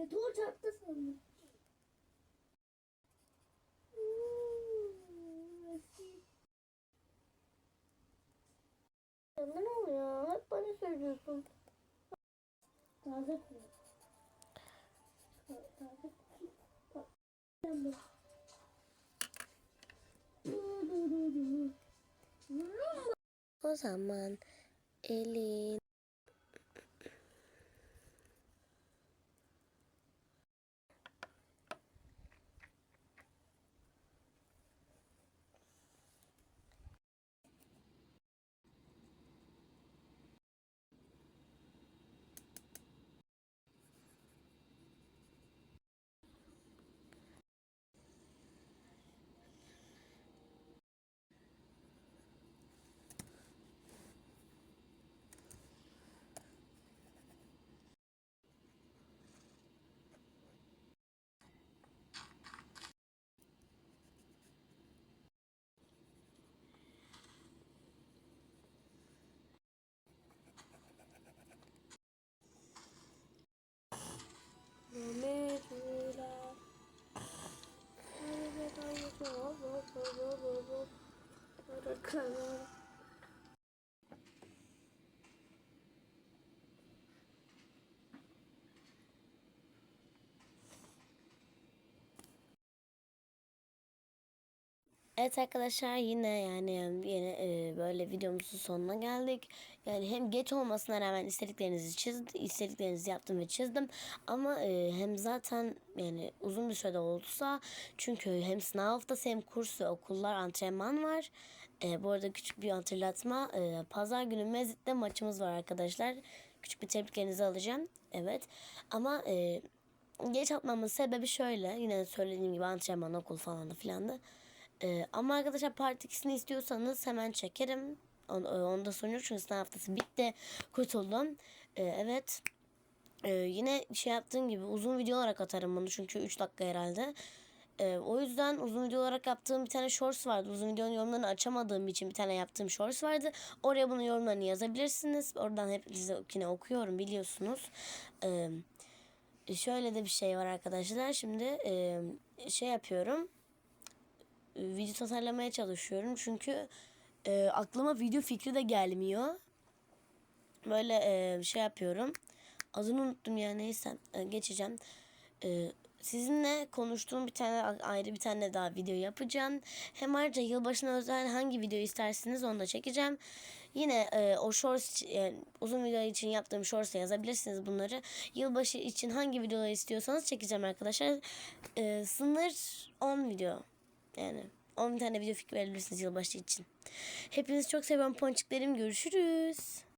Meteor çarptı sandım. Ne oluyor? Hep bana söylüyorsun. Taze. Taze. O zaman elin Evet arkadaşlar yine yani yine böyle videomuzun sonuna geldik. Yani hem geç olmasına rağmen istediklerinizi çizdim, istediklerinizi yaptım ve çizdim. Ama e, hem zaten yani uzun bir sürede olsa çünkü hem sınav haftası hem kurs okullar antrenman var. E, bu arada küçük bir hatırlatma. E, Pazar günü Mezit'te maçımız var arkadaşlar. Küçük bir tebriklerinizi alacağım. Evet. Ama e, geç atmamın sebebi şöyle. Yine söylediğim gibi antrenman, okul falan da filan da. Ee, ama arkadaşlar part 2'sini istiyorsanız hemen çekerim. Onu, onu da sorun yok çünkü sınav haftası bitti. Kurtuldum. Ee, evet. Ee, yine şey yaptığım gibi uzun video olarak atarım bunu çünkü 3 dakika herhalde. Ee, o yüzden uzun video olarak yaptığım bir tane shorts vardı. Uzun videonun yorumlarını açamadığım için bir tane yaptığım shorts vardı. Oraya bunun yorumlarını yazabilirsiniz. Oradan hep yine okuyorum biliyorsunuz. Ee, şöyle de bir şey var arkadaşlar. Şimdi e, şey yapıyorum video tasarlamaya çalışıyorum. Çünkü e, aklıma video fikri de gelmiyor. Böyle e, şey yapıyorum. Adını unuttum ya neyse e, geçeceğim. E, sizinle konuştuğum bir tane ayrı bir tane daha video yapacağım. Hem ayrıca yılbaşına özel hangi video istersiniz onu da çekeceğim. Yine e, o shorts e, uzun video için yaptığım shorts'a yazabilirsiniz bunları. Yılbaşı için hangi videoları istiyorsanız çekeceğim arkadaşlar. E, sınır 10 video. Yani 10 tane video fikri verebilirsiniz yılbaşı için. Hepinizi çok seviyorum ponçiklerim. Görüşürüz.